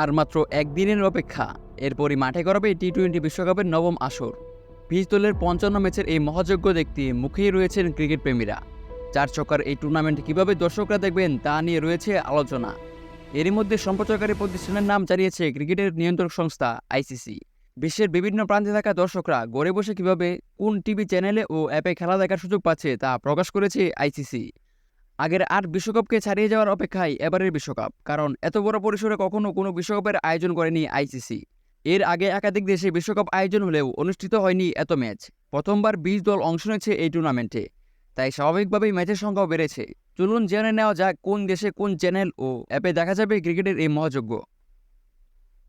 আর মাত্র একদিনের অপেক্ষা। এরপরই মাঠে করাবে টি টোয়েন্টি বিশ্বকাপের নবম আসর। পিচ দলের পঞ্চান্ন ম্যাচের এই মহাযজ্ঞ দেখতে মুখেই রয়েছেন ক্রিকেট প্রেমীরা। চার ছক্কার এই টুর্নামেন্ট কীভাবে দর্শকরা দেখবেন তা নিয়ে রয়েছে আলোচনা। এরই মধ্যে সম্প্রচারকারী প্রতিষ্ঠানের নাম জানিয়েছে ক্রিকেটের নিয়ন্ত্রক সংস্থা আইসিসি বিশ্বের বিভিন্ন প্রান্তে থাকা দর্শকরা গড়ে বসে কীভাবে, কোন টিভি চ্যানেলে ও অ্যাপে খেলা দেখার সুযোগ পাচ্ছে তা প্রকাশ করেছে আইসিসি আগের আট বিশ্বকাপকে ছাড়িয়ে যাওয়ার অপেক্ষায় এবারের বিশ্বকাপ, কারণ এত বড় পরিসরে কখনও কোনো বিশ্বকাপের আয়োজন করেনি আইসিসি। এর আগে একাধিক দেশে বিশ্বকাপ আয়োজন হলেও অনুষ্ঠিত হয়নি এত ম্যাচ। প্রথমবার বিশ দল অংশ নিয়েছে এই টুর্নামেন্টে, তাই স্বাভাবিকভাবেই ম্যাচের সংখ্যাও বেড়েছে। চলুন জেনে নেওয়া যাক কোন দেশে কোন চ্যানেল ও অ্যাপে দেখা যাবে ক্রিকেটের এই মহাযজ্ঞ।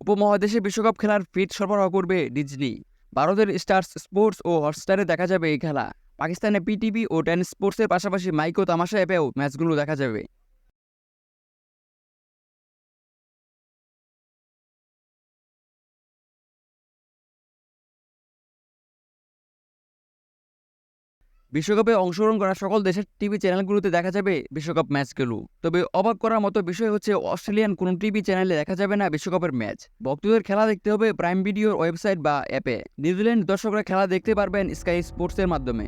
উপমহাদেশে বিশ্বকাপ খেলার ফিট সরবরাহ করবে ডিজনি। ভারতের স্টার্স স্পোর্টস ও হটস্টারে দেখা যাবে এই খেলা। পাকিস্তানে পিটিভি ও টেন স্পোর্টসের পাশাপাশি মাইকো তামাশা অ্যাপেও ম্যাচগুলো দেখা যাবে। বিশ্বকাপে অংশগ্রহণ করা সকল দেশের টিভি চ্যানেলগুলোতে দেখা যাবে বিশ্বকাপ ম্যাচগুলো। তবে অবাক করার মতো বিষয় হচ্ছে অস্ট্রেলিয়ান কোনো টিভি চ্যানেলে দেখা যাবে না বিশ্বকাপের ম্যাচ। ভক্তদের খেলা দেখতে হবে প্রাইম ভিডিওর ওয়েবসাইট বা অ্যাপে। নিউজিল্যান্ড দর্শকরা খেলা দেখতে পারবেন স্কাই স্পোর্টসের মাধ্যমে।